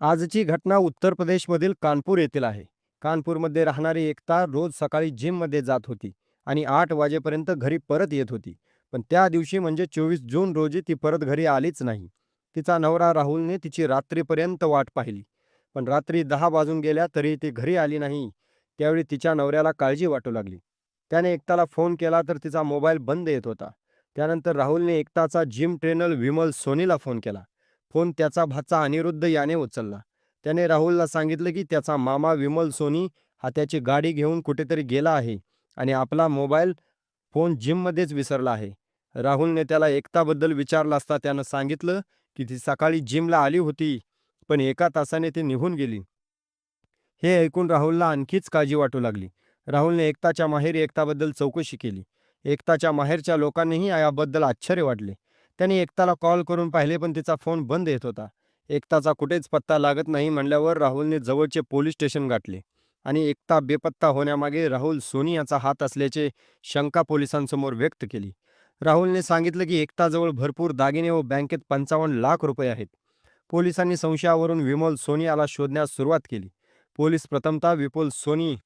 आजची घटना उत्तर प्रदेशमधील कानपूर येथील आहे. कानपूरमध्ये राहणारी एकता रोज सकाळी जिममध्ये जात होती आणि आठ वाजेपर्यंत घरी परत येत होती. पण त्या दिवशी म्हणजे चोवीस जून रोजी ती परत घरी आलीच नाही. तिचा नवरा राहुलने तिची रात्रीपर्यंत वाट पाहिली. पण रात्री दहा वाजून गेल्या तरी ती घरी आली नाही. त्यावेळी तिच्या नवऱ्याला काळजी वाटू लागली. त्याने एकताला फोन केला तर तिचा मोबाईल बंद येत होता. त्यानंतर राहुलने एकताचा जिम ट्रेनर विमल सोनीला फोन केला. फोन त्याचा भाचा अनिरुद्ध याने उचलला. त्याने राहुलला सांगितलं की त्याचा मामा विमल सोनी हा त्याची गाडी घेऊन कुठेतरी गेला आहे आणि आपला मोबाईल फोन जिममध्येच विसरला आहे. राहुलने त्याला एकताबद्दल विचारला असता त्यानं सांगितलं की ती सकाळी जिमला आली होती पण एका तासाने ती निघून गेली. हे ऐकून राहुलला आणखीच काळजी वाटू लागली. राहुलने एकताच्या माहेरी एकताबद्दल चौकशी केली. एकताच्या माहेरच्या लोकांनीही याबद्दल आश्चर्य वाटले. त्यांनी एकताला कॉल करून पाहिले पण तिचा फोन बंद येत होता. एकताचा कुठेच पत्ता लागत नाही म्हणल्यावर राहुलने जवळचे पोलीस स्टेशन गाठले. आणि एकता बेपत्ता होण्यामागे राहुल सोनी याचा हात असल्याचे शंका पोलिसांसमोर व्यक्त केली. राहुलने सांगितलं की एकताजवळ भरपूर दागिने व बँकेत पंचावन्न लाख रुपये आहेत. पोलिसांनी संशयावरून विमल सोनियाला शोधण्यास सुरुवात केली. पोलीस प्रथमतः विपुल सोनी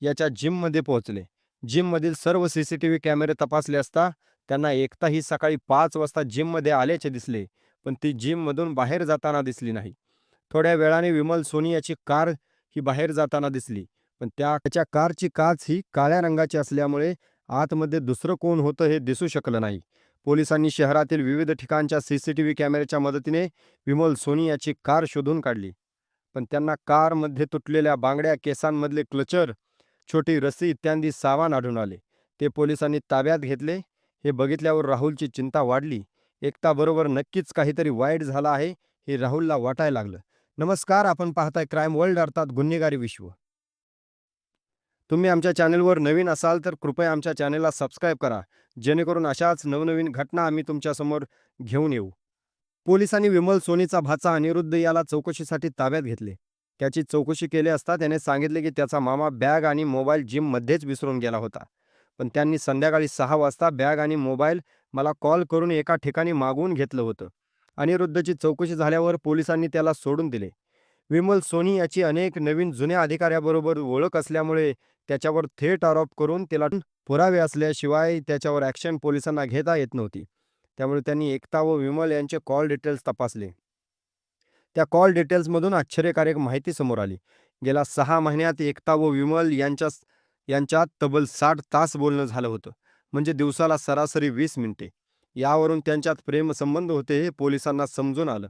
याच्या जिममध्ये पोहोचले. जिममधील सर्व सी सी टी व्ही कॅमेरे तपासले असता त्यांना एकता ही सकाळी पाच वाजता जिममध्ये आल्याचे दिसले पण ती जिममधून बाहेर जाताना दिसली नाही. थोड्या वेळाने विमल सोनी याची कार ही बाहेर जाताना दिसली पण त्या त्याच्या कारची काच ही काळ्या रंगाची असल्यामुळे आतमध्ये दुसरं कोण होतं हे दिसू शकलं नाही. पोलिसांनी शहरातील विविध ठिकाणच्या सी सी टी व्ही कॅमेऱ्याच्या मदतीने विमल सोनी याची कार शोधून काढली. पण त्यांना कारमध्ये तुटलेल्या बांगड्या केसांमधले क्लचर छोटी रस्सी इत्यादी सामान आढळून आले. ते पोलिसांनी ताब्यात घेतले हे बघितल्यावर राहुलची चिंता वाढली. एकताबरोबर नक्कीच काहीतरी वाईट झालं आहे हे राहुलला वाटायला लागलं. नमस्कार आपण पाहताय क्राईम वर्ल्ड अर्थात गुन्हेगारी विश्व. तुम्ही आमच्या चॅनलवर नवीन असाल तर कृपया आमच्या चॅनलला सबस्क्राईब करा. जेणेकरून अशाच नवनवीन घटना आम्ही तुमच्यासमोर घेऊन येऊ. पोलिसांनी विमल सोनीचा भाचा अनिरुद्ध याला चौकशीसाठी ताब्यात घेतले. त्याची चौकशी केली असता त्याने सांगितले की त्याचा मामा बॅग आणि मोबाईल जिममध्येच विसरून गेला होता. पण त्यांनी संध्याकाळी सहा वाजता बॅग आणि मोबाईल मला कॉल करून एका ठिकाणी मागवून घेतलं होतं. अनिरुद्धची चौकशी झाल्यावर पोलिसांनी त्याला सोडून दिले. विमल सोनी याची अनेक नवीन जुन्या अधिकाऱ्याबरोबर ओळख असल्यामुळे त्याच्यावर थेट आरोप करून त्याला पुरावे असल्याशिवाय त्याच्यावर ॲक्शन पोलिसांना घेता येत नव्हती. त्यामुळे त्यांनी एकता व विमल यांचे कॉल डिटेल्स तपासले. त्या कॉल डिटेल्समधून आश्चर्यकारक माहिती समोर आली. गेल्या सहा महिन्यात एकता व विमल यांच्या यांच्यात तब्बल साठ तास बोलणं झालं होतं. म्हणजे दिवसाला सरासरी वीस मिनिटे. यावरून त्यांच्यात प्रेमसंबंध होते हे पोलिसांना समजून आलं.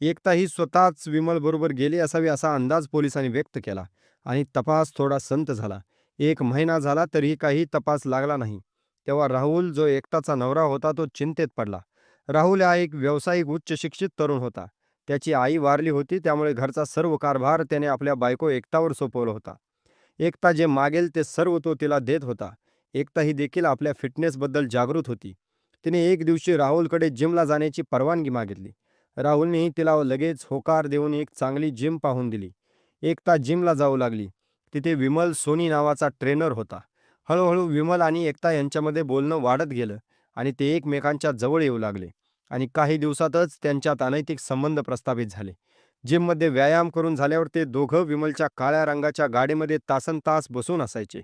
एकता ही स्वतःच विमलबरोबर गेली असावी असा अंदाज पोलिसांनी व्यक्त केला आणि तपास थोडा संत झाला. एक महिना झाला तरीही काही तपास लागला नाही. तेव्हा राहुल जो एकताचा नवरा होता तो चिंतेत पडला. राहुल हा एक व्यावसायिक उच्च शिक्षित तरुण होता. त्याची आई वारली होती त्यामुळे घरचा सर्व कारभार त्याने आपल्या बायको एकतावर सोपवला होता. एकता जे मागेल ते सर्व तो तिला देत होता. एकता ही देखील आपल्या फिटनेसबद्दल जागृत होती. तिने एक दिवशी राहुलकडे जिमला जाण्याची परवानगी मागितली. राहुलनेही तिला लगेच होकार देऊन एक चांगली जिम पाहून दिली. एकता जिमला जाऊ लागली. तिथे विमल सोनी नावाचा ट्रेनर होता. हळूहळू विमल आणि एकता यांच्यामध्ये बोलणं वाढत गेलं आणि ते एकमेकांच्या जवळ येऊ लागले आणि काही दिवसातच त्यांच्यात अनैतिक संबंध प्रस्थापित झाले. जिममध्ये व्यायाम करून झाल्यावर ते दोघं विमलच्या काळ्या रंगाच्या गाडीमध्ये तासन तास बसून असायचे.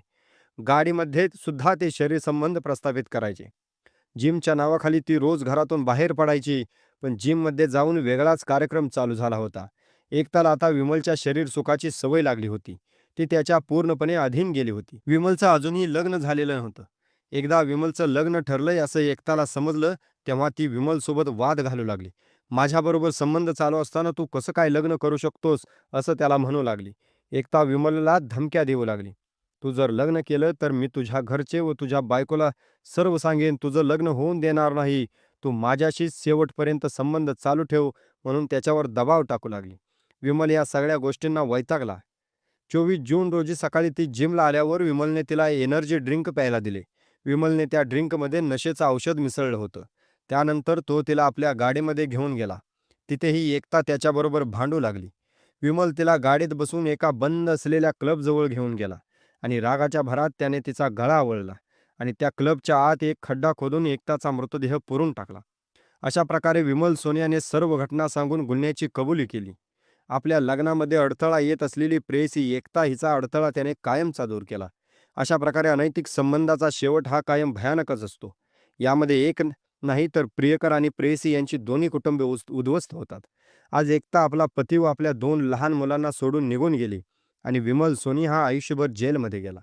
गाडीमध्ये सुद्धा ते शरीर संबंध प्रस्थापित करायचे. जिमच्या नावाखाली ती रोज घरातून बाहेर पडायची पण जिममध्ये जाऊन वेगळाच कार्यक्रम चालू झाला होता. एकताला आता विमलच्या शरीर सुखाची सवय लागली होती. ती त्याच्या पूर्णपणे अधीन गेली होती. विमलचं अजूनही लग्न झालेलं नव्हतं. एकदा विमलचं लग्न ठरलंय असं एकताला समजलं तेव्हा ती विमलसोबत वाद घालू लागली. माझ्याबरोबर संबंध चालू असताना तू कसं काय लग्न करू शकतोस असं त्याला म्हणू लागली. एकता विमलला धमक्या देऊ लागली. तू जर लग्न केलं तर मी तुझ्या घरचे व तुझ्या बायकोला सर्व सांगेन तुझं लग्न होऊन देणार नाही. तू माझ्याशी शेवटपर्यंत संबंध चालू ठेव म्हणून त्याच्यावर दबाव टाकू लागली. विमल या सगळ्या गोष्टींना वैतागला. चोवीस जून रोजी सकाळी ती जिमला आल्यावर विमलने तिला एनर्जी ड्रिंक प्यायला दिले. विमलने त्या ड्रिंकमध्ये नशेचं औषध मिसळलं होतं. त्यानंतर तो तिला आपल्या गाडीमध्ये घेऊन गेला. तिथेही एकता त्याच्याबरोबर भांडू लागली. विमल तिला गाडीत बसून एका बंद असलेल्या क्लबजवळ घेऊन गेला आणि रागाच्या भरात त्याने तिचा गळा आवळला आणि त्या क्लबच्या आत एक खड्डा खोदून एकताचा मृतदेह पुरून टाकला. अशा प्रकारे विमल सोनियाने सर्व घटना सांगून गुन्ह्याची कबुली केली. आपल्या लग्नामध्ये अडथळा येत असलेली प्रेयसी एकता हिचा अडथळा त्याने कायमचा दूर केला. अशा प्रकारे अनैतिक संबंधाचा शेवट हा कायम भयानकच असतो. यामध्ये एक नाही तर प्रियकर आणि प्रेयसी यांची दोन्ही कुटुंबे उद्ध्वस्त होतात. आज एकता आपला पती व आपल्या दोन लहान मुलांना सोडून निघून गेली आणि विमल सोनी हा आयुष्यभर जेलमध्ये गेला.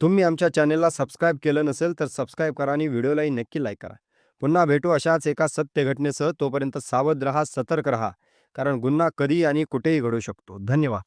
तुम्ही आमच्या चॅनेलला सबस्क्राईब केलं नसेल तर सबस्क्राईब करा आणि व्हिडिओलाही नक्की लाईक करा. पुन्हा भेटू अशाच एका सत्य घटनेसह तोपर्यंत सावध रहा सतर्क रहा कारण गुन्हा कधी आणि कुठेही घडू शकतो. धन्यवाद.